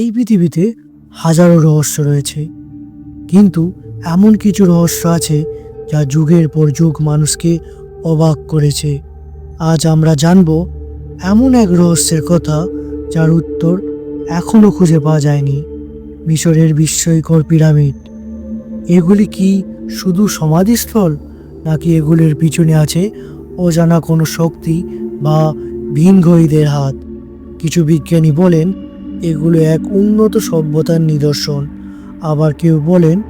এই পৃথিবীতে হাজারো রহস্য রয়েছে। কিন্তু এমন কিছু রহস্য আছে যা যুগের পর যুগ মানুষকে অবাক করেছে। আজ আমরা জানব এমন এক রহস্যের কথা যার উত্তর এখনও খুঁজে পাওয়া যায়নি। মিশরের বিস্ময়কর পিরামিড। এগুলি কি শুধু সমাধিস্থল, নাকি এগুলির পিছনে আছে অজানা কোনো শক্তি বা ভিনঘরীদের হাত? কিছু বিজ্ঞানী বলেন এগুলো এক উন্নত সভ্যতার নিদর্শন। আবার কেউ বলেন,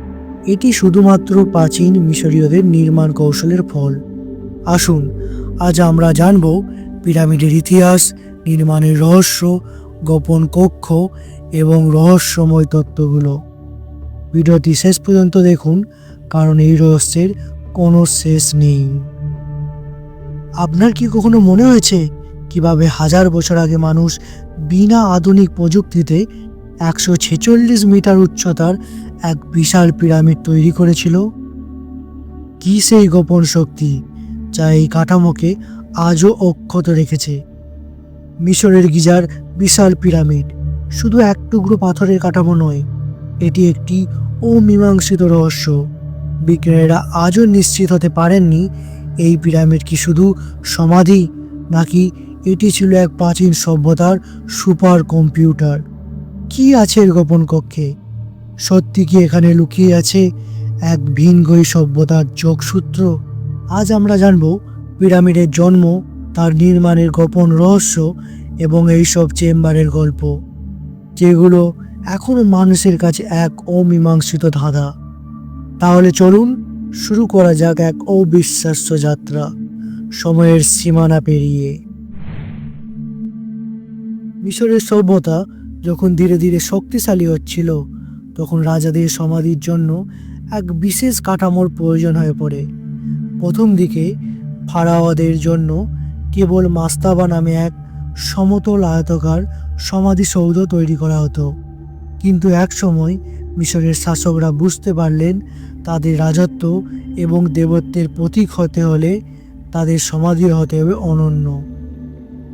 এটি শুধুমাত্র প্রাচীন মিশরীয়দের নির্মাণ কৌশলের ফল। আসুন, আজ আমরা জানব পিরামিডের ইতিহাস, নির্মাণের রহস্য, গোপন কক্ষ এবং রহস্যময় তত্ত্বগুলো। ভিডিওটি শেষ পর্যন্ত দেখুন, কারণ এই রহস্যের কোনো শেষ নেই। আপনার কি কখনো মনে হয়েছে কীভাবে হাজার বছর আগে মানুষ বিনা আধুনিক প্রযুক্তিতে একশো ছেচল্লিশ মিটার উচ্চতার এক বিশাল পিরামিড তৈরি করেছিল? কি সেই গোপন শক্তি যা এই কাঠামোকে আজও অক্ষত রেখেছে? মিশরের গিজার বিশাল পিরামিড শুধু এক টুকরো পাথরের কাঠামো নয়, এটি একটি অমীমাংসিত রহস্য। বিজ্ঞানীরা আজও নিশ্চিত হতে পারেননি এই পিরামিড কি শুধু সমাধি নাকি এটি ছিল এক প্রাচীন সভ্যতার সুপার কম্পিউটার। কি আছে এর গোপন কক্ষে? সত্যি কি এখানে লুকিয়ে আছে এক ভিনগই সভ্যতার যোগসূত্র? আজ আমরা জানব পিরামিডের জন্ম, তার নির্মাণের গোপন রহস্য এবং এইসব চেম্বারের গল্প, যেগুলো এখনও মানুষের কাছে এক অমীমাংসিত ধাঁধা। তাহলে চলুন শুরু করা যাক এক অবিশ্বাস্য যাত্রা, সময়ের সীমানা পেরিয়ে। মিশরের সভ্যতা যখন ধীরে ধীরে শক্তিশালী হচ্ছিল, তখন রাজাদের সমাধির জন্য এক বিশেষ কাঠামোর প্রয়োজন হয়ে পড়ে। প্রথম দিকে ফারাওয়াদের জন্য কেবল মাস্তাবা নামে এক সমতল আয়তকার সমাধিসৌধ তৈরি করা হতো। কিন্তু এক সময় মিশরের শাসকরা বুঝতে পারলেন, তাদের রাজত্ব এবং দেবত্বের প্রতীক হতে হলে তাদের সমাধি হতে হবে অনন্য।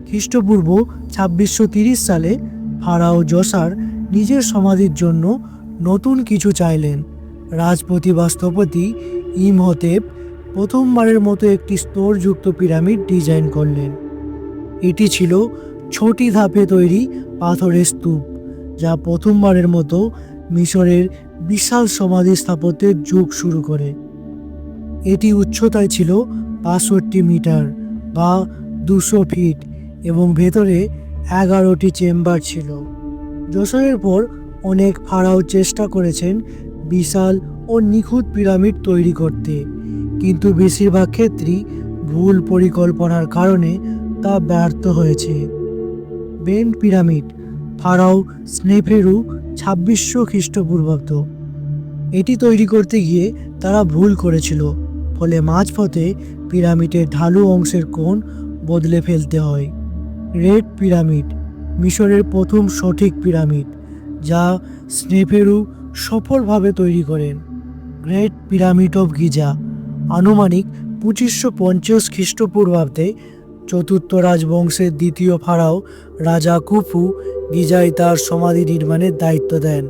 খ্রিস্টপূর্ব ছাব্বিশশো সালে ফারাও জসার নিজের সমাধির জন্য নতুন কিছু চাইলেন। রাজপতি বা স্থপতি ইমহতেব প্রথমবারের মতো একটি স্তরযুক্ত পিরামিড ডিজাইন করলেন। এটি ছিল ছটি ধাপে তৈরি পাথরের স্তূপ, যা প্রথমবারের মতো মিশরের বিশাল সমাধি স্থাপত্যের যুগ শুরু করে। এটি উচ্চতায় ছিল বাষট্টি মিটার বা দুশো ফিট। এবং ভেতরে এগারোটি চেম্বার ছিল। যশোরের পর অনেক ফারাও চেষ্টা করেছেন বিশাল ও নিখুঁত পিরামিড তৈরি করতে, কিন্তু বেশিরভাগ ক্ষেত্রেই ভুল পরিকল্পনার কারণে তা ব্যর্থ হয়েছে। বেন পিরামিড, ফারাও স্নেফেরু ছাব্বিশশো খ্রিস্টপূর্বাব্দ। এটি তৈরি করতে গিয়ে তারা ভুল করেছিল, ফলে মাঝপথে পিরামিডের ঢালু অংশের কোণ বদলে ফেলতে হয়। রেড পিরামিড, মিশরের প্রথম সঠিক পিরামিড, যা স্নেপেরু সফলভাবে তৈরি করেন। গ্রেট পিরামিড অফ গিজা, আনুমানিক পঁচিশশো পঞ্চাশ খ্রিস্টপূর্বাব্দে চতুর্থ রাজবংশের দ্বিতীয় ফারাও রাজা কুফু গিজায় তার সমাধি নির্মাণের দায়িত্ব দেন।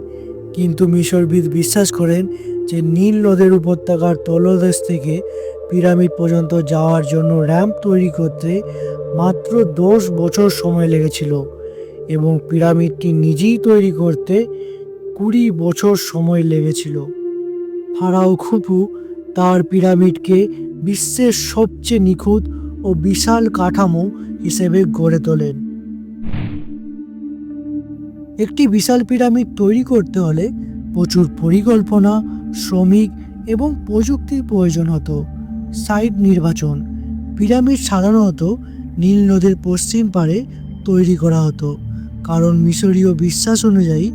কিন্তু মিশরবিদ বিশ্বাস করেন যে নীল নদের উপত্যকার তলদেশ থেকে পিরামিড পর্যন্ত যাওয়ার জন্য র্যাম্প তৈরি করতে মাত্র দশ বছর সময় লেগেছিল এবং পিরামিডটি নিজেই তৈরি করতে কুড়ি বছর সময় লেগেছিল। ফারাও খুপু তার পিরামিডকে বিশ্বের সবচেয়ে নিখুঁত ও বিশাল কাঠামো হিসেবে গড়ে তোলেন। একটি বিশাল পিরামিড তৈরি করতে হলে প্রচুর পরিকল্পনা, শ্রমিক এবং প্রযুক্তির প্রয়োজন হতো। সাইট নির্বাচন। পিরামিড সাধারণত নীল নদের পশ্চিম পারে তৈরি করা হতো, কারণ মিশরীয় বিশ্বাস অনুযায়ী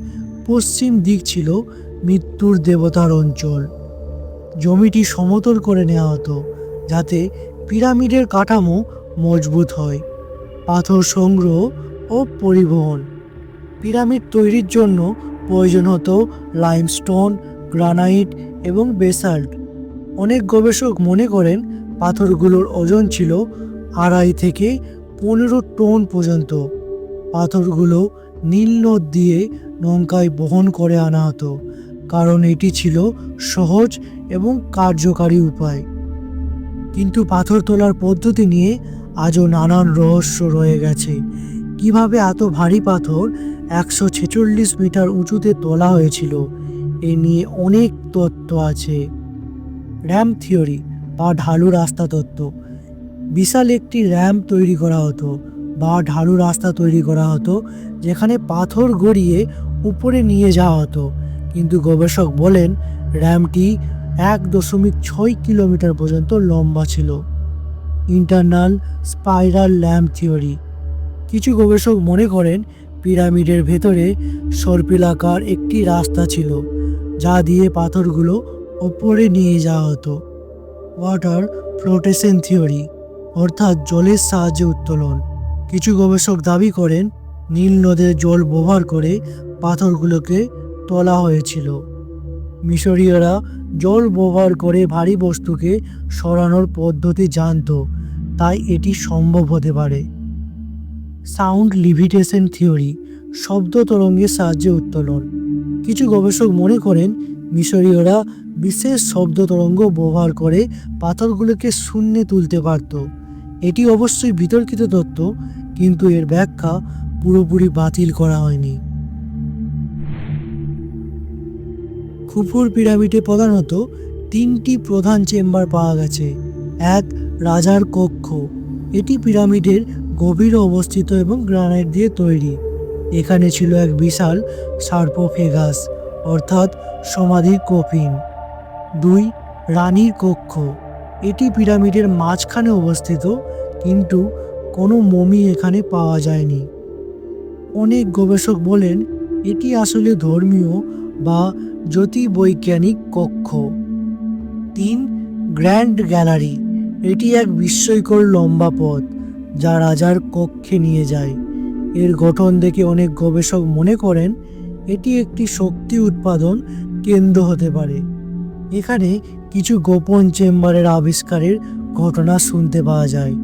পশ্চিম দিক ছিল মৃত্যুর দেবতার অঞ্চল। জমিটি সমতল করে নেওয়া হতো, যাতে পিরামিডের কাঠামো মজবুত হয়, পাথর সংগ্রহ ও পরিবহন। পিরামিড তৈরির জন্য প্রয়োজন হতো লাইমস্টোন গ্রানাইট এবং বেসাল্ট অনেক গবেষক মনে করেন পাথরগুলোর ওজন ছিল আড়াই থেকে পনেরো টন পর্যন্ত। পাথরগুলো নীল নদ দিয়ে নৌকায় বহন করে আনা হতো, কারণ এটি ছিল সহজ এবং কার্যকারী উপায়। কিন্তু পাথর তোলার পদ্ধতি নিয়ে আজও নানান রহস্য রয়ে গেছে। কীভাবে এত ভারী পাথর একশো ছেচল্লিশ মিটার উঁচুতে তোলা হয়েছিল, এ নিয়ে অনেক তত্ত্ব আছে। র্যাম্প থিওরি বা ঢালু রাস্তা তত্ত্ব। বিশাল একটি র্যাম্প তৈরি করা হতো বা ঢালু রাস্তা তৈরি করা হতো, যেখানে পাথর গড়িয়ে উপরে নিয়ে যাওয়া হতো। কিন্তু গবেষক বলেন র্যাম্পটি এক দশমিক ছয় কিলোমিটার পর্যন্ত লম্বা ছিল। Internal spiral ramp theory. কিছু গবেষক মনে করেন, পিরামিডের ভেতরে সর্পিলাকার একটি রাস্তা ছিল, যা দিয়ে পাথরগুলো ওপরে নিয়ে যাওয়া হতো। ওয়াটার ফ্লোটেশন থিওরি, অর্থাৎ জলের সাহায্যে উত্তোলন। কিছু গবেষক দাবি করেন, নীল নদের জল ব্যবহার করে পাথরগুলোকে তোলা হয়েছিল। মিশরীয়রা জল ব্যবহার করে ভারী বস্তুকে সরানোর পদ্ধতি জানতো, তাই এটি সম্ভব হতে পারে। সাউন্ড লিভিটেশন থিওরি, শব্দ তরঙ্গের সাহায্যে উত্তোলন। কিছু গবেষক মনে করেন, মিশরীয়রা বিশেষ শব্দ তরঙ্গ ব্যবহার করে পাথরগুলোকে শূন্যে তুলতে পারত। এটি অবশ্যই বিতর্কিত তত্ত্ব, কিন্তু এর ব্যাখ্যা পুরোপুরি বাতিল করা হয়নি। খুফুর পিরামিডে প্রধানত তিনটি প্রধান চেম্বার পাওয়া গেছে। এক, রাজার কক্ষ। এটি পিরামিডের গভীরে অবস্থিত এবং গ্রানাইট দিয়ে তৈরি। এখানে ছিল এক বিশাল সার্পোফেগাস, অর্থাৎ সমাধির কফিন। দুই, রানীর কক্ষ। এটি পিরামিডের মাঝখানে অবস্থিত, কিন্তু কোনো মমি এখানে পাওয়া যায়নি। অনেক গবেষক বলেন, এটি আসলে ধর্মীয় বা জ্যোতির্বৈজ্ঞানিক কক্ষ। তিন, গ্র্যান্ড গ্যালারি। এটি এক বিস্ময়কর লম্বা পথ, যা রাজার কক্ষে নিয়ে যায়। এর গঠন দেখে অনেক গবেষক মনে করেন, এটি একটি শক্তি উৎপাদন কেন্দ্র হতে পারে। এখানে কিছু গোপন চেম্বারের আবিষ্কারের ঘটনা শুনতে পাওয়া যায়।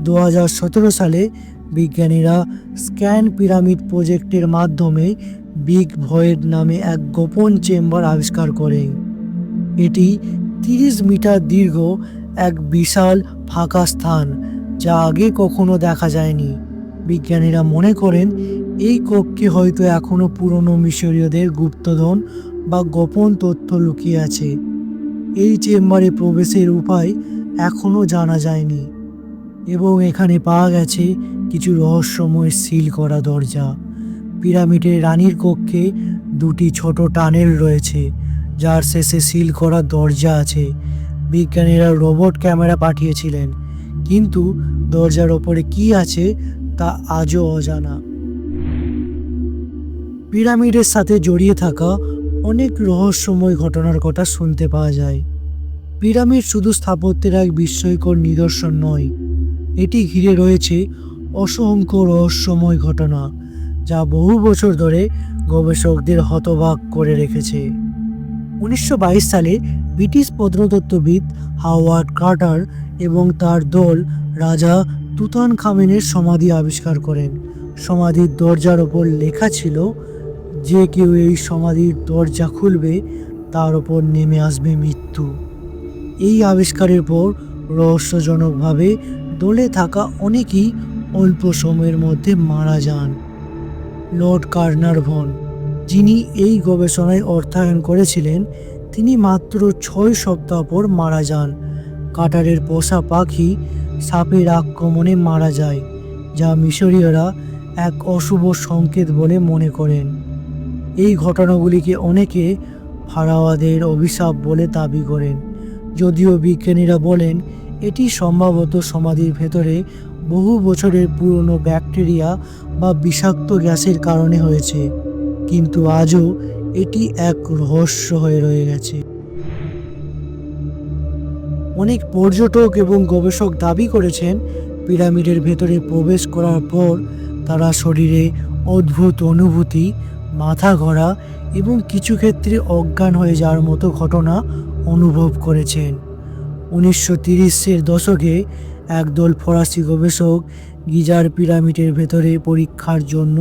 দু হাজার সতেরো সালে বিজ্ঞানীরা স্ক্যান পিরামিড প্রজেক্টের মাধ্যমে বিগ ভয়েড নামে এক গোপন চেম্বার আবিষ্কার করেন। এটি তিরিশ মিটার দীর্ঘ এক বিশাল ফাঁকা স্থান, যা আগে কখনো দেখা যায়নি। বিজ্ঞানীরা মনে করেন, এই কক্ষে হয়তো এখনও পুরনো মিশরীয়দের গুপ্তধন বা গোপন তথ্য লুকিয়ে আছে। এই চেম্বারে প্রবেশের উপায় এখনও জানা যায়নি এবং এখানে পাওয়া গেছে কিছু রহস্যময় সিল করা দরজা। পিরামিডের রানীর কক্ষে দুটি ছোট টানেল রয়েছে, যার শেষে সিল করা দরজা আছে। বিজ্ঞানীরা রোবট ক্যামেরা পাঠিয়েছিলেন, কিন্তু দরজার ওপরে কি আছে তা আজও অজানা। পিরামিডের সাথে জড়িয়ে থাকা অনেক রহস্যময় ঘটনার কথা শুনতে পাওয়া যায়। পিরামিড শুধু স্থাপত্যের এক বিস্ময়কর নিদর্শন নয়, এটি ঘিরে রয়েছে অসংখ্য রহস্যময় ঘটনা, যা বহু বছর ধরে গবেষকদের হতবাক করে রেখেছে। উনিশশো বাইশ সালে ব্রিটিশ প্রত্নতত্ত্ববিদ হাওয়ার্ড কার্টার এবং তার দল রাজা তুতান খামেনের সমাধি আবিষ্কার করেন। সমাধির দরজার ওপর লেখা ছিল যে কেউ এই সমাধির দরজা খুলবে, তার ওপর নেমে আসবে মৃত্যু। এই আবিষ্কারের পর রহস্যজনকভাবে দলে থাকা অনেকেই অল্প সময়ের মধ্যে মারা যান। লর্ড কার্নারভন যিনি এই গবেষণায় অর্থায়ন করেছিলেন, তিনি মাত্র ছয় সপ্তাহ পর মারা যান। কাটারের পোষা পাখি সাপের আক্রমণে মারা যায়, যা মিশরীয়রা এক অশুভ সংকেত বলে মনে করেন। এই ঘটনাগুলিকে অনেকে ফারাওয়াদের অভিশাপ বলে দাবি করেন। যদিও বিজ্ঞানীরা বলেন, এটি সম্ভবত সমাধির ভেতরে বহু বছরের পুরনো ব্যাকটেরিয়া বা বিষাক্ত গ্যাসের কারণে হয়েছে। কিন্তু আজও এটি এক রহস্য হয়ে রয়ে গেছে। অনেক পর্যটক এবং গবেষক দাবি করেছেন, পিরামিডের ভেতরে প্রবেশ করার পর তারা শরীরে অদ্ভুত অনুভূতি মাথা ঘোরা এবং কিছু ক্ষেত্রে অজ্ঞান হয়ে যাওয়ার মতো ঘটনা অনুভব করেছেন। উনিশশো তিরিশের দশকে একদল ফরাসি গবেষক গিজার পিরামিডের ভেতরে পরীক্ষার জন্য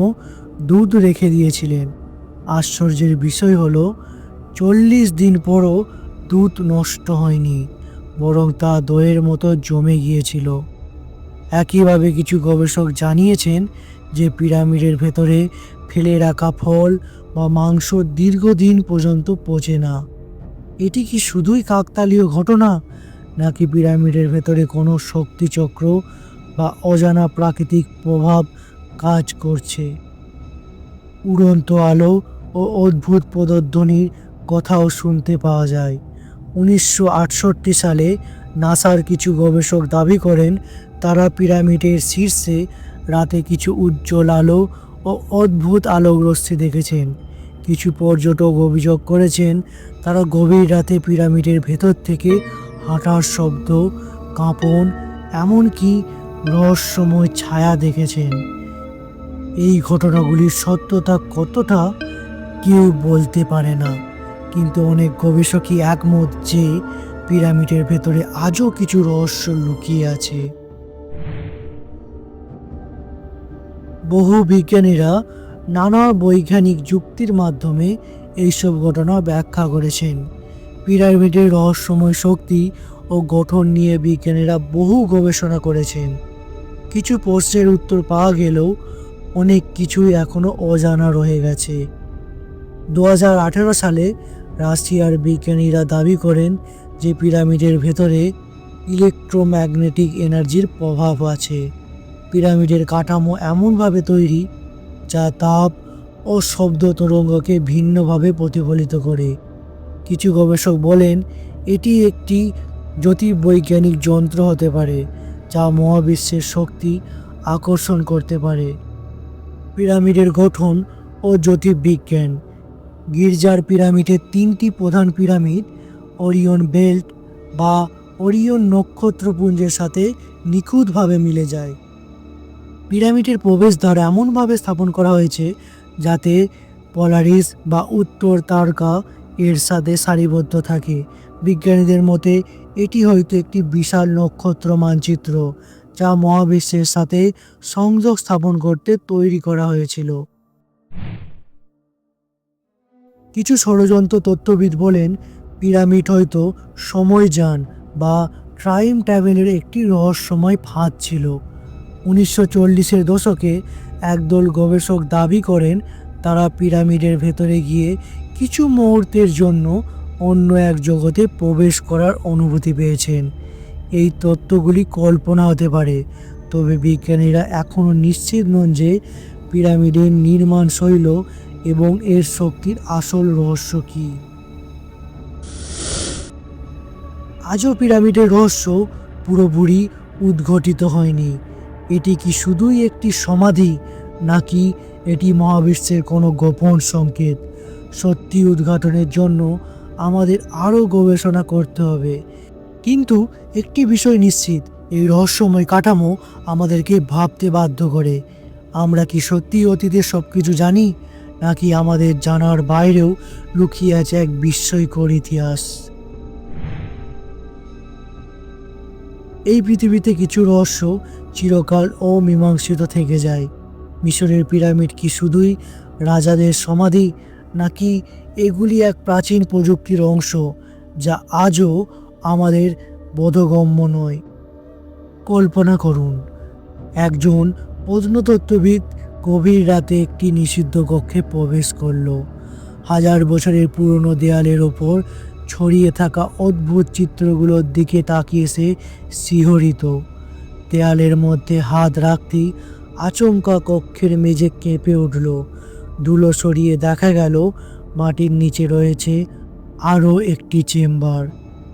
দুধ রেখে দিয়েছিলেন। আশ্চর্যের বিষয় হল, চল্লিশ দিন পরও দুধ নষ্ট হয়নি, বরং তা দইয়ের মতো জমে গিয়েছিল। একইভাবে কিছু গবেষক জানিয়েছেন যে পিরামিডের ভেতরে ফেলে রাখা ফল বা মাংস দীর্ঘদিন পর্যন্ত পচে না। এটি কি শুধুই কাকতালীয় ঘটনা, নাকি পিরামিডের ভেতরে কোনো শক্তিচক্র বা অজানা প্রাকৃতিক প্রভাব কাজ করছে? উড়ন্ত আলো ও অদ্ভুত পদধ্বনির কথাও শুনতে পাওয়া যায়। উনিশশো আটষট্টি সালে নাসার কিছু গবেষক দাবি করেন, তারা পিরামিডের শীর্ষে রাতে কিছু উজ্জ্বল আলো ও অদ্ভুত আলোকরশ্মি দেখেছেন। কিছু পর্যটক অভিযোগ করেছেন, তারা গভীর রাতে পিরামিডের ভেতর থেকে হাঁটার শব্দ, কাঁপন, এমনকি রহস্যময় ছায়া দেখেছেন। এই ঘটনাগুলির সত্যতা কতটা কেউ বলতে পারে না, কিন্তু অনেক গবেষকই একমত যে পিরামিডের ভেতরে আজও কিছু রহস্য লুকিয়ে আছে। বহু বিজ্ঞানীরা নানা বৈজ্ঞানিক যুক্তির মাধ্যমে এইসব ঘটনা ব্যাখ্যা করেছেন। পিরামিডের রহস্যময় শক্তি ও গঠন নিয়ে বিজ্ঞানীরা বহু গবেষণা করেছেন। কিছু প্রশ্নের উত্তর পাওয়া গেলেও অনেক কিছুই এখনও অজানা রয়ে গেছে। দু হাজার আঠেরো সালে রাশিয়ার বিজ্ঞানীরা দাবি করেন যে পিরামিডের ভেতরে ইলেকট্রোম্যাগনেটিক এনার্জির প্রভাব আছে। পিরামিডের কাঠামো এমনভাবে তৈরি যা তাপ ও শব্দ তরঙ্গকে ভিন্নভাবে প্রতিফলিত করে। কিছু গবেষক বলেন, এটি একটি জ্যোতির্বৈজ্ঞানিক যন্ত্র হতে পারে যা মহাবিশ্বের শক্তি আকর্ষণ করতে পারে। পিরামিডের গঠন ও জ্যোতির্বিজ্ঞান। গির্জার পিরামিডের তিনটি প্রধান পিরামিড, ওরিয়ন বেল্ট বা ওরিয়ন নক্ষত্রপুঞ্জের সাথে নিখুঁতভাবে মিলে যায়। পিরামিডের প্রবেশদ্বার এমনভাবে স্থাপন করা হয়েছে যাতে পলারিস বা উত্তর তারকা এর সাথে সারিবদ্ধ থাকে। বিজ্ঞানীদের মতে, এটি হয়তো একটি বিশাল নক্ষত্র মানচিত্র যা মহাবিশ্বের সাথে সংযোগ স্থাপন করতে তৈরি করা হয়েছিল। কিছু ষড়যন্ত্র তত্ত্ববিদ বলেন, পিরামিড হয়তো সময়যান বা টাইম ট্রাভেলের একটি রহস্যময় ফাঁদ ছিল। উনিশশো চল্লিশের দশকে একদল গবেষক দাবি করেন, তারা পিরামিডের ভেতরে গিয়ে কিছু মুহূর্তের জন্য অন্য এক জগতে প্রবেশ করার অনুভূতি পেয়েছেন। এই তত্ত্বগুলি কল্পনা হতে পারে, তবে বিজ্ঞানীরা এখনও নিশ্চিত নন যে পিরামিডের নির্মাণ শৈল এবং এর শক্তির আসল রহস্য কী। আজও পিরামিডের রহস্য পুরোপুরি উদ্ঘটিত হয়নি। এটি কি শুধুই একটি সমাধি, নাকি এটি মহাবিশ্বের কোনো গোপন সংকেত? সত্যি উদ্ঘাটনের জন্য আমাদের আরও গবেষণা করতে হবে। কিন্তু একটি বিষয় নিশ্চিত, এই রহস্যময় কাঠামো আমাদেরকে ভাবতে বাধ্য করে। আমরা কি সত্যি অতীতের সব কিছু জানি, নাকি আমাদের জানার বাইরেও লুকিয়ে আছে এক বিস্ময়কর ইতিহাস? এই পৃথিবীতে কিছু রহস্য চিরকাল অমীমাংসিত থেকে যায়। মিশরের পিরামিড কি শুধুই রাজাদের সমাধি, নাকি এগুলি এক প্রাচীন প্রযুক্তির অংশ যা আজও আমাদের বোধগম্য নয়? কল্পনা করুন, একজন প্রত্নতত্ত্ববিদ গভীর রাতে একটি নিষিদ্ধ কক্ষে প্রবেশ করল। হাজার বছরের পুরনো দেয়ালের ওপর ছড়িয়ে থাকা অদ্ভুত চিত্রগুলোর দিকে তাকিয়ে সে শিহরিত। দেয়ালের মধ্যে হাত রাখতেই আচমকা কক্ষের মেঝে কেঁপে উঠল। ধুলো সরিয়ে দেখা গেল, মাটির নিচে রয়েছে আরও একটি চেম্বার,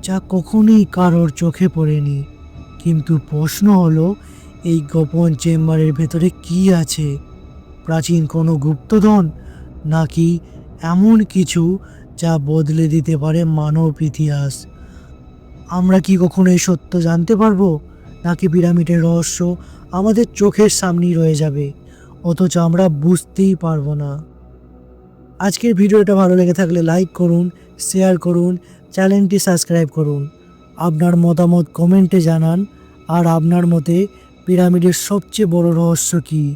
যা কখনোই কারোর চোখে পড়েনি। কিন্তু প্রশ্ন হলো, এই গোপন চেম্বারের ভেতরে কি আছে? প্রাচীন কোনো গুপ্তধন? নাকি এমন কিছু যা বদলে দিতে পারে মানব ইতিহাস। আমরা কি কখনো এই সত্য জানতে পারব? নাকি পিরামিডের রহস্য আমাদের চোখের সামনেই রয়ে যাবে? অথচ আমরা বুঝতেই পারব না। আজকের ভিডিওটা ভালো লেগে থাকলে লাইক করুন, শেয়ার করুন, চ্যানেলটি সাবস্ক্রাইব করুন। আপনার মতামত কমেন্টে জানান। আর আপনার মতে পিরামিডের সবচেয়ে বড় রহস্য কী?